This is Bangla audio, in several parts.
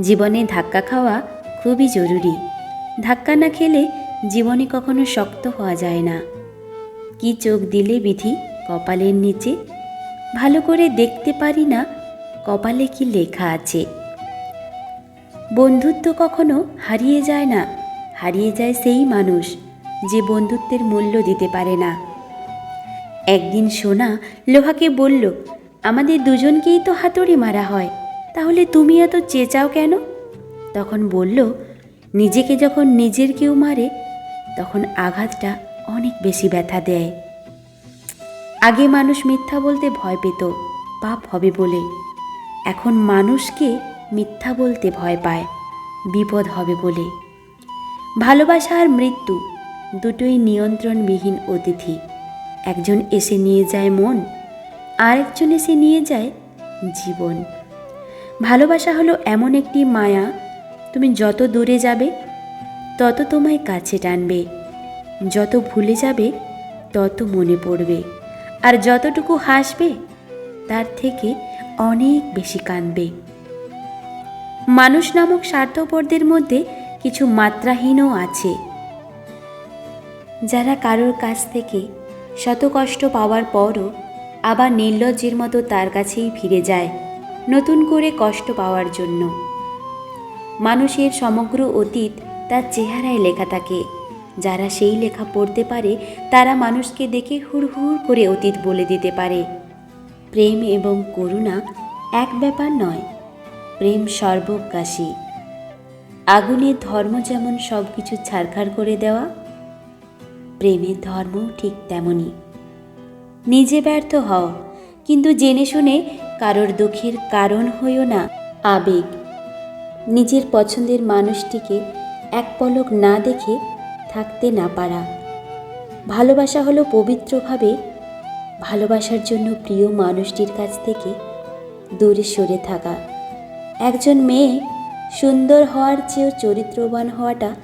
জীবনে ধাক্কা খাওয়া খুবই জরুরি। ধাক্কা না খেলে জীবনে কখনো শক্ত হওয়া যায় না। কি চোখ দিলে বিধি কপালের নিচে? ভালো করে দেখতে পারি না কপালে কি লেখা আছে। বন্ধুত্ব কখনো হারিয়ে যায় না, হারিয়ে যায় সেই মানুষ যে বন্ধুত্বের মূল্য দিতে পারে না। একদিন সোনা লোহাকে বলল, আমাদের দুজনকেই তো হাতুড়ি মারা হয়। তাহলে তুমি এত চেঁচাও কেন? তখন বলল, নিজেকে যখন নিজের কেউ মারে, তখন আঘাতটা অনেক বেশি ব্যথা দেয়। আগে মানুষ মিথ্যা বলতে ভয় পেত, পাপ হবে বলে। এখন মানুষকে মিথ্যা বলতে ভয় পায়, বিপদ হবে বলে। ভালোবাসা আর মৃত্যু দুটোই নিয়ন্ত্রণবিহীন অতিথি। একজন এসে নিয়ে যায় মন, আরেকজন এসে নিয়ে যায় জীবন। ভালোবাসা হলো এমন একটি মায়া, তুমি যত দূরে যাবে, তত তোমায় কাছে টানবে। যত ভুলে যাবে, তত মনে পড়বে। আর যতটুকু হাসবে, তার থেকে অনেক বেশি কাঁদবে। মানুষ নামক স্বার্থপরদের মধ্যে কিছু মাত্রাহীনও আছে। যারা কারোর কাছ থেকে শত কষ্ট পাওয়ার পরও আবার নির্লজ্জের মতো তার কাছেই ফিরে যায়। নতুন করে কষ্ট পাওয়ার জন্য। মানুষের সমগ্র অতীত তার চেহারায় লেখা থাকে। যারা সেই লেখা পড়তে পারে, তারা মানুষকে দেখে হুড় হুড় করে অতীত বলে দিতে পারে। প্রেম এবং করুণা এক ব্যাপার নয়, প্রেম সর্বগ্রাসী। আগুনের ধর্ম যেমন সব কিছু ছারখার করে দেওয়া, প্রেমের ধর্মও ঠিক তেমনই। নিজে ব্যর্থ হও কিন্তু জেনে শুনে কারোর দুঃখের কারণ হইও না। আবেগ। নিজের পছন্দের মানুষটিকে এক পলক না দেখে থাকতে না পারা। ভালোবাসা হলো পবিত্রভাবে ভালোবাসার জন্য প্রিয় মানুষটির কাছ থেকে দূরে সরে থাকা। একজন মেয়ে সুন্দর হওয়ার চেয়েও চরিত্রবান হওয়াটা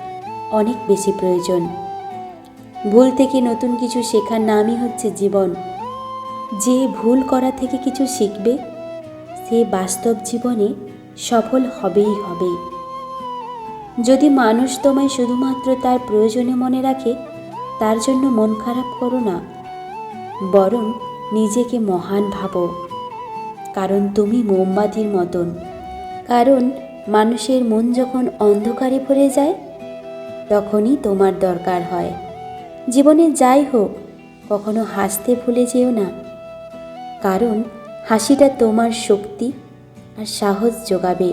অনেক বেশি প্রয়োজন। ভুল থেকে নতুন কিছু শেখার নামই হচ্ছে জীবন। যে ভুল করা থেকে কিছু শিখবে, সে বাস্তব জীবনে সফল হবেই হবে। যদি মানুষ তোমায় শুধুমাত্র তার প্রয়োজনে মনে রাখে, তার জন্য মন খারাপ করো না। বরং নিজেকে মহান ভাবো। কারণ তুমি মোমবাতির মতন। কারণ মানুষের মন যখন অন্ধকারে ভরে যায়, তখনই তোমার দরকার হয়। জীবনে যাই হোক, কখনো হাসতে ভুলে যেও না। কারণ হাসিটা তোমার শক্তি আর সাহস যোগাবে।